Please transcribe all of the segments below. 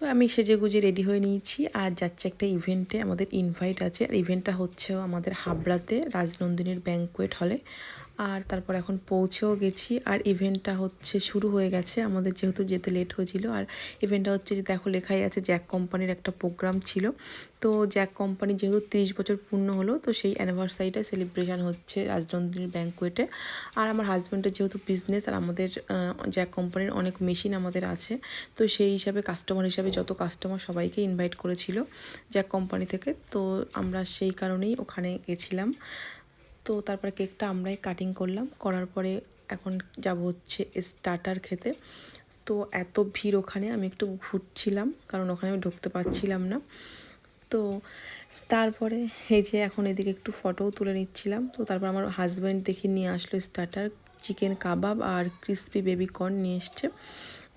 তো আমি সেজে গুজে রেডি হয়ে নিয়েছি। আর যাচ্ছে একটা ইভেন্টে আমাদের ইনভাইট আছে। আর ইভেন্টটা হচ্ছে আমাদের হাবড়াতে রাজনন্দিনীর ব্যাঙ্কোয়েট হলে আর তারপর এখন পৌঁছেও গেছি। আর ইভেন্টটা হচ্ছে শুরু হয়ে গেছে। আমাদের যেহেতু যেতে লেট হয়েছিল। আর ইভেন্টটা হচ্ছে যে দেখো লেখাই আছে জ্যাক কোম্পানির একটা প্রোগ্রাম ছিল। তো জ্যাক কোম্পানি যেহেতু তিরিশ বছর পূর্ণ হলো, তো সেই অ্যানিভার্সারিটা সেলিব্রেশন হচ্ছে রাজনন্দিনীর ব্যাঙ্কোয়েটে আর আমার হাজব্যান্ডের যেহেতু বিজনেস আর আমাদের জ্যাক কোম্পানির অনেক মেশিন আমাদের আছে, তো সেই হিসাবে কাস্টমার হিসাবে যত কাস্টমার সবাইকে ইনভাইট করেছিল জ্যাক কোম্পানি থেকে। তো আমরা সেই কারণেই ওখানে গেছিলাম। তো তারপরে কেকটা আমরাই কাটিং করলাম। করার পরে এখন যাব হচ্ছে স্টার্টার খেতে। তো এত ভিড় ওখানে, আমি একটু ঘুরছিলাম, কারণ ওখানে আমি ঢুকতে পারছিলাম না। তো তারপরে এই যে এখন এদিকে একটু ফটোও তুলে নিচ্ছিলাম। তো তারপর আমার হাজব্যান্ড দেখে নিয়ে আসলো স্টার্টার চিকেন কাবাব আর ক্রিসপি বেবি কর্ন নিয়ে এসছে।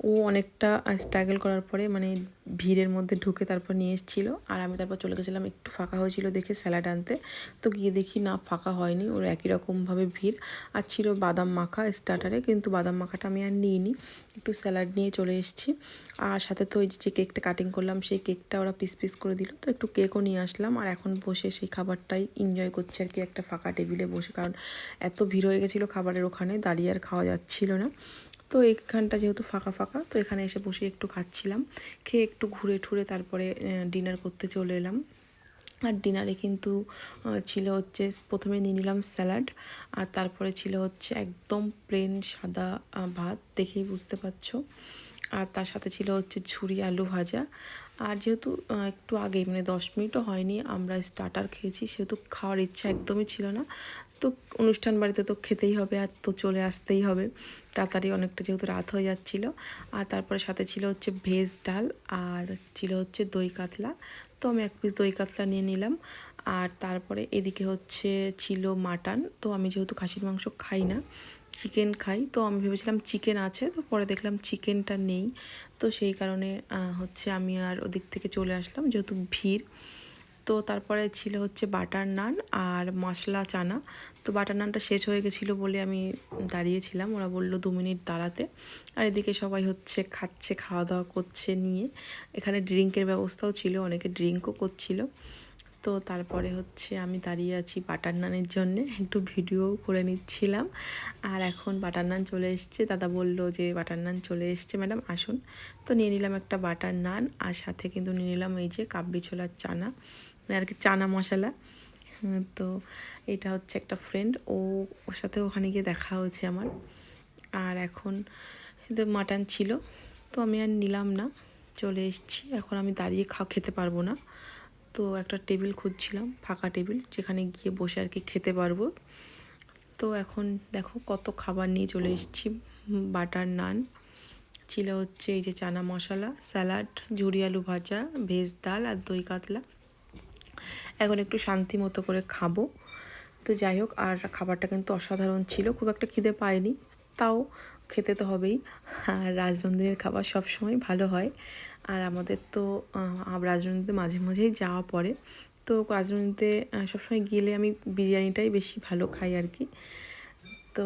ও অনেকটা স্ট্রাগল করার পরে মানে ভিড়ের মধ্যে ঢুকে তারপর নিয়ে এসেছিল। আর আমি তারপর চলে গেছিলাম, একটু ফাঁকা হয়েছিল দেখে স্যালাড আনতে। তো গিয়ে দেখি না, ফাঁকা হয়নি, ওর একই রকমভাবে ভিড়। আর ছিল বাদাম মাখা স্টার্টারে কিন্তু বাদাম মাখাটা আমি আর নিইনি। একটু স্যালাড নিয়ে চলে এসেছি। আর সাথে তো ওই যে কেকটা কাটিং করলাম, সেই কেকটা ওরা পিস পিস করে দিল। তো একটু কেকও নিয়ে আসলাম। আর এখন বসে সেই খাবারটাই এনজয় করছি আর কি একটা ফাঁকা টেবিলে বসে। কারণ এত ভিড় হয়ে গেছিল খাবারের ওখানে, দাঁড়িয়ে আর খাওয়া যাচ্ছিল না। তো এখানটা যেহেতু ফাঁকা ফাঁকা, তো এখানে এসে বসে একটু খাচ্ছিলাম। খেয়ে একটু ঘুরে ঠুরে তারপরে ডিনার করতে চলে এলাম। আর ডিনারে কিন্তু ছিল হচ্ছে, প্রথমে নিয়ে নিলাম স্যালাড আর তারপরে ছিল হচ্ছে একদম প্লেন সাদা ভাত, দেখেই বুঝতে পারছ। আর তার সাথে ছিল হচ্ছে ঝুরি আলু ভাজা। আর যেহেতু একটু আগে মানে দশ মিনিটও হয়নি, আমরা স্টার্টার খেয়েছি, সেহেতু খাওয়ার ইচ্ছা একদমই ছিল না। তো অনুষ্ঠান বাড়িতে তো খেতেই হবে আর তো চলে আসতেই হবে। তাড়াতাড়ি অনেকটা যেহেতু রাত হয়ে যাচ্ছিল। আর তারপরে সাথে ছিল হচ্ছে ভেজ ডাল আর ছিল হচ্ছে দই কাতলা। তো আমি এক পিস দই কাতলা নিয়ে নিলাম। আর তারপরে এদিকে হচ্ছে ছিল মাটন। তো আমি যেহেতু খাসির মাংস খাই না, চিকেন খাই, তো আমি ভেবেছিলাম চিকেন আছে। তো পরে দেখলাম চিকেনটা নেই। তো সেই কারণে হচ্ছে আমি আর ওদিক থেকে চলে আসলাম যেহেতু ভিড়। তো তারপরে ছিল হচ্ছে বাটার নান আর মশলা চানা। তো বাটার নানটা শেষ হয়ে গেছিল বলে আমি দাঁড়িয়েছিলাম। ওরা বলল দু মিনিট দাঁড়াতে। আর এদিকে সবাই হচ্ছে খাচ্ছে খাওয়া দাওয়া করছে, নিয়ে। এখানে ড্রিঙ্কের ব্যবস্থাও ছিল, অনেকে ড্রিঙ্কও করছিল। তো তারপরে হচ্ছে আমি দাঁড়িয়ে আছি বাটার নানের জন্যে। একটু ভিডিও করে নিচ্ছিলাম। আর এখন বাটার নান চলে এসছে। দাদা বলল যে বাটার নান চলে এসছে, ম্যাডাম আসুন। তো নিয়ে নিলাম একটা বাটার নান আর সাথে কিন্তু নিয়ে নিলাম এই যে কাব্যি ছোলার চানা। মানে আর কি চানা মশলা। তো এটা হচ্ছে একটা ফ্রেন্ড ও ওর সাথে ওখানে গিয়ে দেখা হয়েছে আমার। আর এখন মাটন ছিল, তো আমি আর নিলাম না, চলে এসেছি। এখন আমি দাঁড়িয়ে খাওয়া খেতে পারব না। তো একটা টেবিল খুঁজছিলাম, ফাঁকা টেবিল যেখানে গিয়ে বসে আর কি খেতে পারব। তো এখন দেখো কত খাবার নিয়ে চলে এসেছি। বাটার নান, ছিল হচ্ছে এই যে চানা মশলা, স্যালাড ঝুরি আলু ভাজা, ভেজ ডাল আর দই কাতলা। এখন একটু শান্তি মতো করে খাব। তো যাই হোক, আর খাবারটা কিন্তু অসাধারণ ছিল, খুব একটা খিদে পায়নি, তাও খেতে তো হবেই। আর রাজনন্দিনীর খাবার সবসময় ভালো হয়। আর আমাদের তো রাজনন্দিতে মাঝে মাঝেই যাওয়া পড়ে। তো রাজনন্দিতে সবসময় গেলে আমি বিরিয়ানিটাই বেশি ভালো খাই আর কি। তো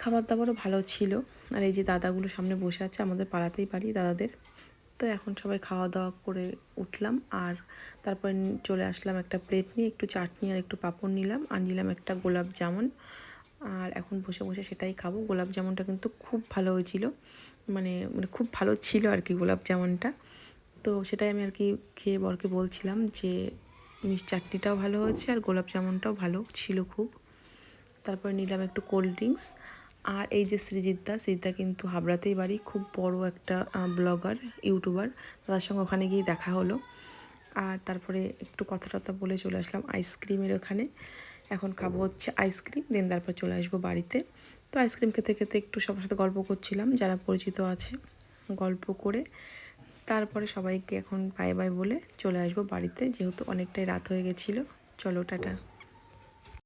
খাবার দাবারও ভালো ছিল। আর এই যে দাদাগুলো সামনে বসে আছে আমাদের পাড়াতেই পারি দাদাদের। তো এখন সবাই খাওয়া দাওয়া করে উঠলাম আর তারপর চলে আসলাম একটা প্লেট নিয়ে, একটু চাটনি আর একটু পাঁপড় নিলাম আর নিলাম একটা গোলাপ জামুন। আর এখন বসে বসে সেটাই খাব। গোলাপ জামুনটা কিন্তু খুব ভালো হয়েছিল। মানে মানে খুব ভালো ছিল আর কি গোলাপ জামুনটা। তো সেটাই আমি আর কি খেয়ে বরকে বলছিলাম যে মিষ্টি চাটনিটাও ভালো হয়েছে আর গোলাপ জামুনটাও ভালো ছিল খুব। তারপরে নিলাম একটু কোল্ড ড্রিঙ্কস আর এই যে সৃজিতদা সৃজিতদা কিন্তু হাবড়াতেই বাড়ি খুব বড় একটা ব্লগার ইউটিউবার। তার সঙ্গে ওখানে গিয়ে দেখা হলো। আর তারপরে একটু কথা টথা বলে চলে আসলাম আইসক্রিমের ওখানে। এখন খাব হচ্ছে আইসক্রিম দেন তারপর চলে আসব বাড়িতে। তো আইসক্রিম খেতে খেতে একটু সবার সাথে গল্প করছিলাম যারা পরিচিত আছে গল্প করে। তারপরে সবাইকে এখন বাই বাই বলে চলে আসব বাড়িতে যেহেতু অনেকটাই রাত হয়ে গেছিল। চলো টাটা।